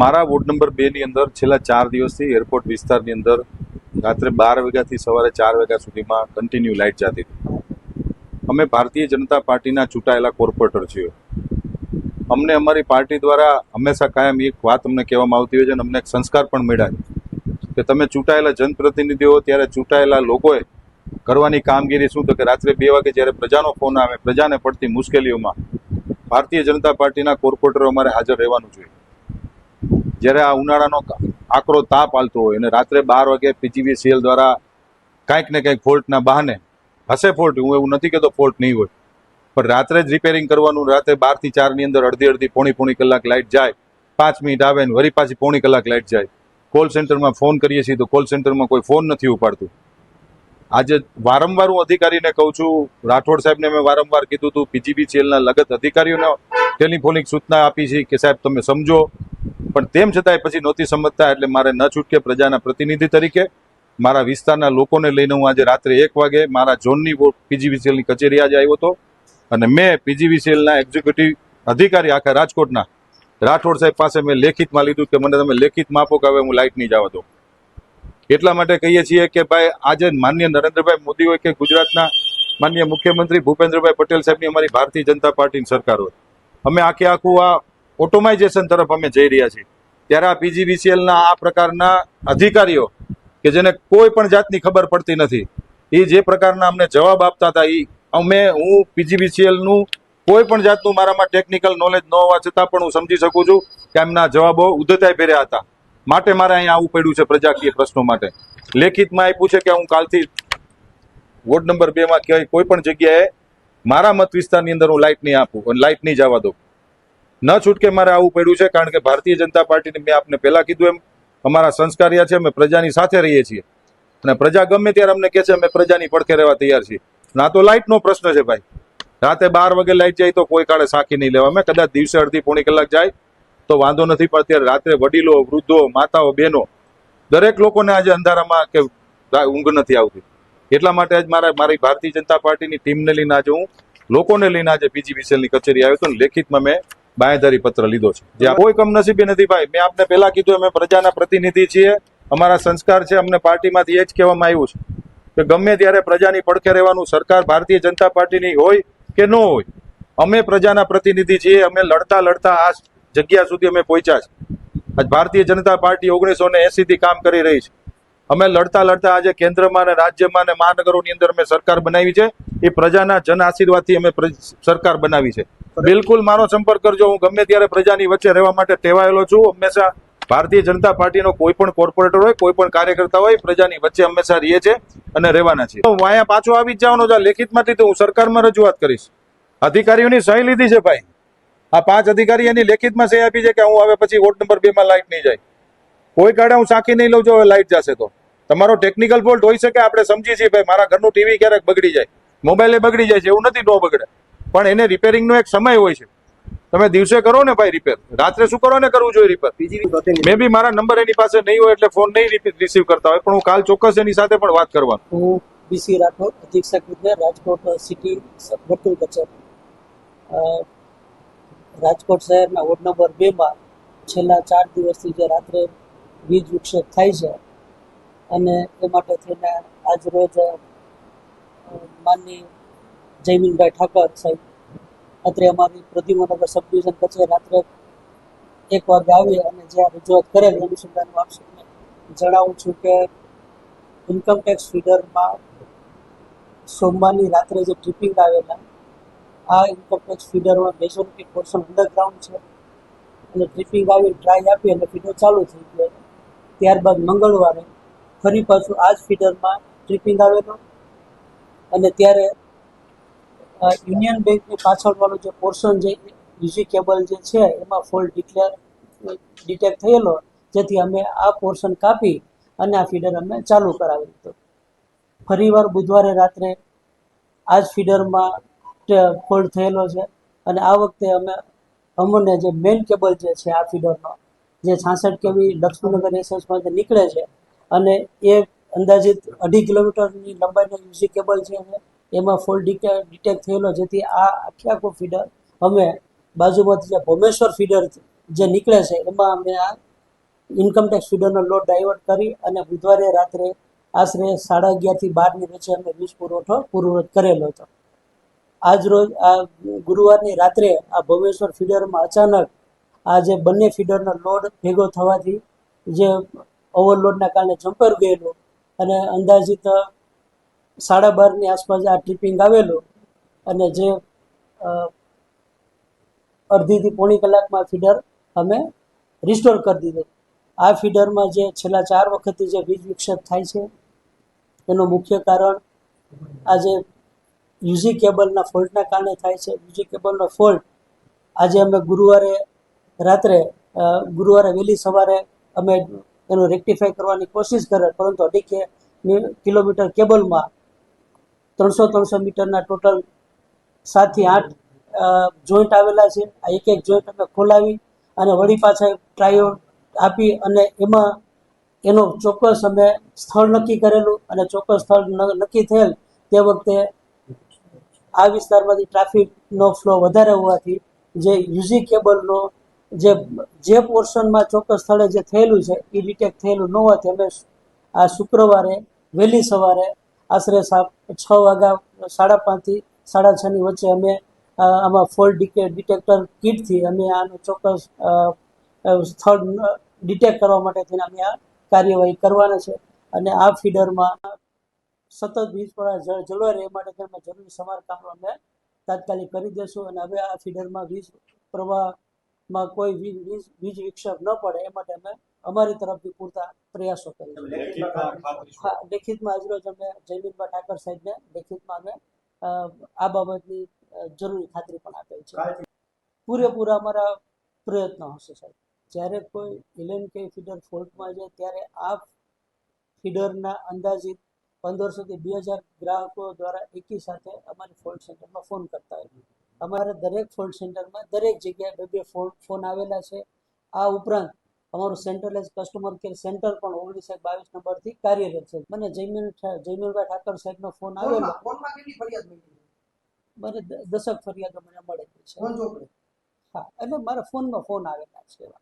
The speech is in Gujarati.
મારા વોર્ડ નંબર બેની અંદર છેલ્લા ચાર દિવસથી એરપોર્ટ વિસ્તારની અંદર રાત્રે બાર વાગ્યાથી સવારે ચાર વાગ્યા સુધીમાં કન્ટિન્યુ લાઇટ જતી હતી. અમે ભારતીય જનતા પાર્ટીના ચૂંટાયેલા કોર્પોરેટર છીએ. અમને અમારી પાર્ટી દ્વારા હંમેશા કાયમ એક વાત અમને કહેવામાં આવતી હોય છે અને અમને એક સંસ્કાર પણ મળ્યા કે તમે ચૂંટાયેલા જનપ્રતિનિધિઓ ત્યારે ચૂંટાયેલા લોકોએ કરવાની કામગીરી શું તો કે રાત્રે બે વાગે જ્યારે પ્રજાનો ફોન આવે, પ્રજાને પડતી મુશ્કેલીઓમાં ભારતીય જનતા પાર્ટીના કોર્પોરેટરો અમારે હાજર રહેવાનું જોઈએ. જ્યારે આ ઉનાળાનો આકરો તાપ હાલતો હોય અને રાત્રે બાર વાગે પીજીવીસીએલ દ્વારા કાંઈક ને કંઈક ફોલ્ટના બહાને હશે ફોલ્ટ, હું એવું નથી કહેતો ફોલ્ટ નહીં હોય. પણ રાત્રે જ રિપેરિંગ કરવાનું, રાત્રે બારથી ચારની અંદર અડધી અડધી પોણી પોણી કલાક લાઇટ જાય, પાંચ મિનિટ આવે ને વરી પાછી પોણી કલાક લાઇટ જાય. કોલ સેન્ટરમાં ફોન કરીએ છીએ તો કોલ સેન્ટરમાં કોઈ ફોન નથી ઉપાડતું. આજે વારંવાર હું અધિકારીને કહું છું, રાઠોડ સાહેબને મેં વારંવાર કીધું હતું પીજીબીસીએલના લગત અધિકારીઓને ટેલિફોનિક સૂચના આપી છે કે સાહેબ તમે સમજો પણ તેમ છતાંય પછી નહોતી સમજતા એટલે મારે ન છૂટકે પ્રજાના પ્રતિનિધિ તરીકે મારા વિસ્તારના લોકોને લઈને હું આજે રાત્રે એક વાગે મારા ઝોનની પીજીવીસીએલની કચેરી આજે આવ્યો હતો. અને મેં પીજીવીસીએલના એક્ઝિક્યુટિવ અધિકારી આખા રાજકોટના રાઠોડ સાહેબ પાસે મેં લેખિતમાં લીધું કે મને તમે લેખિતમાં આપો કે હવે હું લાઇટ નહીં જવા દઉં. એટલા માટે કહીએ છીએ કે ભાઈ, આજે માન્ય નરેન્દ્રભાઈ મોદી હોય કે ગુજરાતના માન્ય મુખ્યમંત્રી ભૂપેન્દ્રભાઈ પટેલ સાહેબની અમારી ભારતીય જનતા પાર્ટીની સરકાર હોય. અમે આખે આખું આ ઓટોમાઇઝેશન તરફ અમે જઈ રહ્યા છીએ. ત્યારે આ પીજીવીસીએલના આ પ્રકારના અધિકારીઓ કે જેને કોઈ પણ જાતની ખબર પડતી નથી, એ જે પ્રકારના અમને જવાબ આપતા હતા એ અમે, હું પીજીવીસીએલનું કોઈ પણ જાતનું મારામાં ટેકનિકલ નોલેજ ન હોવા છતાં પણ હું સમજી શકું છું કે એમના જવાબો ઉદ્ધતાઈ ભર્યા હતા. માટે મારે અહીંયા આવવું પડ્યું છે પ્રજાકીય પ્રશ્નો માટે. લેખિતમાં આપ્યું છે કે હું કાલથી વોર્ડ નંબર બેમાં ક્યાંય કોઈ પણ જગ્યાએ મારા મત વિસ્તારની અંદર હું લાઇટ નહીં આપું, લાઇટ નહીં જવા દઉં. ન છૂટકે મારે આવવું પડ્યું છે, કારણ કે ભારતીય જનતા પાર્ટીને મેં આપને પહેલાં કીધું એમ, અમારા સંસ્કારિયા છે, અમે પ્રજાની સાથે રહીએ છીએ. અને પ્રજા ગમે ત્યારે અમને કહે છે, અમે પ્રજાની પડખે રહેવા તૈયાર છીએ. ના તો લાઇટનો પ્રશ્ન છે ભાઈ. રાતે બાર વાગે લાઇટ જાય તો કોઈ કાળે સાખી નહીં લેવા. અમે કદાચ દિવસે અડધી પોણી કલાક જાય તો વાંધો નથી, પણ અત્યારે રાત્રે વડીલો, વૃદ્ધો, માતાઓ, બહેનો દરેક લોકોને આજે અંધારામાં કે ઊંઘ નથી આવતી. એટલા માટે આજ મારા, મારી ભારતીય જનતા પાર્ટીની ટીમને લઈને આજે હું લોકોને લઈને આજે પીજીવીસીએલની કચેરી આવ્યો હતો લેખિતમાં મેં બાંયધારી પત્ર લીધો છે. જે કોઈ કમનસીબી નથી ભાઈ. મેં આપને પહેલા કીધું, અમે પ્રજાના પ્રતિનિધિ છીએ. અમારા સંસ્કાર છે, અમને પાર્ટીમાંથી એ જ કહેવામાં આવ્યું છે. કે ગમે ત્યારે પ્રજાની પડખે રહેવાનું સરકાર ભારતીય જનતા પાર્ટીની હોય કે ન હોય, અમે પ્રજાના પ્રતિનિધિ છીએ, અમે લડતા લડતા આ જગ્યા સુધી અમે પહોંચ્યા છે. આજ ભારતીય જનતા પાર્ટી ઓગણીસો ને થી કામ કરી રહી છે. અમે લડતા લડતા આજે કેન્દ્રમાં અને રાજ્યમાં અને મહાનગરોની અંદર અમે સરકાર બનાવી છે. એ પ્રજાના જન આશીર્વાદથી અમે સરકાર બનાવી છે. બિલકુલ મારો સંપર્ક કરજો. હું ગમે ત્યારે પ્રજાની વચ્ચે રહેવા માટે ટેવાયેલો છું. હંમેશા ભારતીય જનતા પાર્ટીનો કોઈ પણ કોર્પોરેટર હોય, કોઈ પણ કાર્યકર્તા હોય, પ્રજાની વચ્ચે હંમેશા રહીએ છે અને રહેવાના છે હું અહીંયા પાછો આવી જ જવાનો છે. આ લેખિતમાંથી તો હું સરકારમાં રજૂઆત કરીશ. અધિકારીઓની સહી લીધી છે ભાઈ. આ પાંચ અધિકારી એની લેખિતમાં સહી આપી છે કે હું હવે પછી વોર્ડ નંબર બે માં લાઇટ નહીં જાય. કોઈ કાળે હું સાંખી નહીં લઉં છું, હવે લાઇટ જશે તો. તમારો ટેકનિકલ ફોલ્ટ હોઈ શકે, આપણે સમજી છીએ ભાઈ. મારા ઘરનું ટીવી ક્યારેક બગડી જાય. મોબાઈલે બગડી જાય છે, એવું નથી, નો બગડે. પણ એને રિપેરિંગનો એક સમય હોય છે. તમે દિવસે કરો ને ભાઈ રિપેર રાત્રે શું કરો ને કરવું જોઈએ રિપેર મેં બી મારા નંબર એની પાસે નહીં હોય એટલે ફોન નહીં રિસીવ કરતા હોય. પણ હું કાલ ચોક્કસ એની સાથે પણ વાત કરવાનું. હું બીસી રાઠોડ અધિક્ષક વિજ્ઞાન રાજકોટ સિટી વર્તુળ કચેર. રાજકોટ શહેરના વોર્ડ નંબર બેમાં છેલ્લા ચાર દિવસથી જે રાત્રે વીજ વિક્ષેપ થાય છે અને એ માટે થઈને આજ રોજ માનની જયમીનભાઈ ઠાકર સાહેબ. અત્રે અમારી પ્રદ્યુમનગર સબ ડિવિઝન કચેરી રાત્રે એક વાગે આવી અને જ્યાં રજૂઆત કરેલ, એનું સુધાર હું આપ સૌને જણાવું છું કે ઇન્કમ ટેક્સ ફીડરમાં સોમવારની રાત્રે જે ટ્રિપિંગ આવેલા, આ ઇન્કમ ટેક્સ ફીડરમાં મેજોરિટી પોર્શન અંડરગ્રાઉન્ડ છે. અને ટ્રિપિંગ આવી ટ્રાય આપી અને ફીડર ચાલુ થઈ ગયો ત્યારબાદ મંગળવારે ફરી પાછું આ જ ફીડરમાં ટ્રિપિંગ આવેલો. અને ત્યારે યુનિયન બેંકની પાછળવાળો જે પોર્શન જે યુજી કેબલ જે છે, એમાં ફોલ્ટ ડિક્લેર ડિટેક્ટ થયેલો, જેથી અમે આ પોર્શન કાપી અને આ ફીડર અમે ચાલુ કરાવી દીધો. ફરીવાર બુધવારે રાત્રે આ જ ફીડરમાં ફોલ્ટ થયેલો છે અને આ વખતે અમે અમને જે મેઇન કેબલ જે છે, આ ફીડરનો જે છાસઠ કેવી લક્ષ્મીનગર એસએસમાંથી નીકળે છે અને એ અંદાજિત અઢી કિલોમીટરની લંબાઈનો યુઝી કેબલ છે એમાં ફોલ્ટ ડિટેક્ટ થયેલો જેથી આ આખે આખું ફીડર અમે બાજુમાંથી જે ભોમેશ્વર ફીડર જે નીકળે છે, એમાં અમે આ ઇન્કમટેક્સ ફીડરનો લોડ ડાયવર્ટ કરી અને બુધવારે રાત્રે આશરે સાડા અગિયારથી બારની વચ્ચે અમે વીજ પુરવઠો પૂર્વવત કરેલો હતો. આજ રોજ, આ ગુરુવારની રાત્રે આ ભોમેશ્વર ફીડરમાં અચાનક આ જે બંને ફીડરનો લોડ ભેગો થવાથી જે ઓવરલોડના કારણે જમ્પર ગયેલું અને અંદાજિત સાડા બારની આસપાસ આ ટ્રિપિંગ આવેલું અને જે અડધીથી પોણી કલાકમાં ફીડર અમે રિસ્ટોર કરી દીધું. આ ફીડરમાં જે છેલ્લા ચાર વખતથી જે વીજ વિક્ષેપ થાય છે, એનું મુખ્ય કારણ આજે યુઝી કેબલના ફોલ્ટના કારણે થાય છે. યુઝી કેબલનો ફોલ્ટ આજે અમે ગુરુવારે રાત્રે ગુરુવારે વહેલી સવારે અમે એનું રેક્ટિફાઈ કરવાની કોશિશ કરે પરંતુ અઢી કિલોમીટર કેબલમાં ત્રણસો ત્રણસો મીટરના ટોટલ સાતથી આઠ જોઈન્ટ આવેલા છે. આ એક એક જોઈન્ટ અમે ખોલાવી અને વળી પાછા ટ્રાયો આપી અને એમાં એનો ચોક્કસ અમે સ્થળ નક્કી કરેલું અને ચોક્કસ સ્થળ નક્કી થયેલ તે વખતે આ વિસ્તારમાંથી ટ્રાફિકનો ફ્લો વધારે હોવાથી જે યુઝી કેબલનો જે જે પોર્શનમાં ચોક્કસ સ્થળે જે થયેલું છે, એ ડિટેક્ટ થયેલું ન હોવાથી અમે આ શુક્રવારે વહેલી સવારે આશરે છ વાગ્યા, સાડા પાંચથી સાડા છની વચ્ચે અમે આમાં આમાં ફોલ્ટ ડિટેક્ટર કીટથી અમે આનું ચોક્કસ સ્થળ ડિટેક્ટ કરવા માટે થઈને અમે આ કાર્યવાહી કરવાના છે. અને આ ફીડરમાં સતત વીજ પ્રવાહ જ- જળવાઈ રહે માટે અમે જરૂરી સમારકામ અમે તાત્કાલિક કરી દેશું અને હવે આ ફીડરમાં વીજ પ્રવાહમાં કોઈ વીજ વીજ વીજ વિક્ષેપ ન પડે એ માટે અમે અમારી તરફથી પૂરતા પ્રયાસો કરીશું હા લેખિતમાં આજરોજ અમે જયમીનભાઈ ઠાકર સાહેબને લેખિતમાં અમે આ બાબતની જરૂરી ખાતરી પણ આપેલ છે. પૂરેપૂરા અમારા પ્રયત્નો હશે સાહેબ. જ્યારે કોઈ ઇલેન કે ફીડર ફોલ્ટમાં જાય ત્યારે આ ફીડરના અંદાજિત પંદરસોથી બે હજાર ગ્રાહકો દ્વારા એકી સાથે અમારી ફોલ્ટ સેન્ટરમાં ફોન કરતા હોય. અમારા દરેક ફોલ્ટ સેન્ટરમાં દરેક જગ્યાએ બે બે ફોન આવેલા છે. આ ઉપરાંત અમારું સેન્ટ્રલાઇઝ કસ્ટમર કેર સેન્ટર પણ ઓગણીસ એક બાવીસ નંબરથી કાર્યરત છે. મને જયમીન જયમીનભાઈ ઠાકર સાહેબનો ફોન આવેલો મને દ- દસક ફરિયાદો મને મળેલી છે. હા એટલે મારા ફોનમાં ફોન આવેલા છે એવા.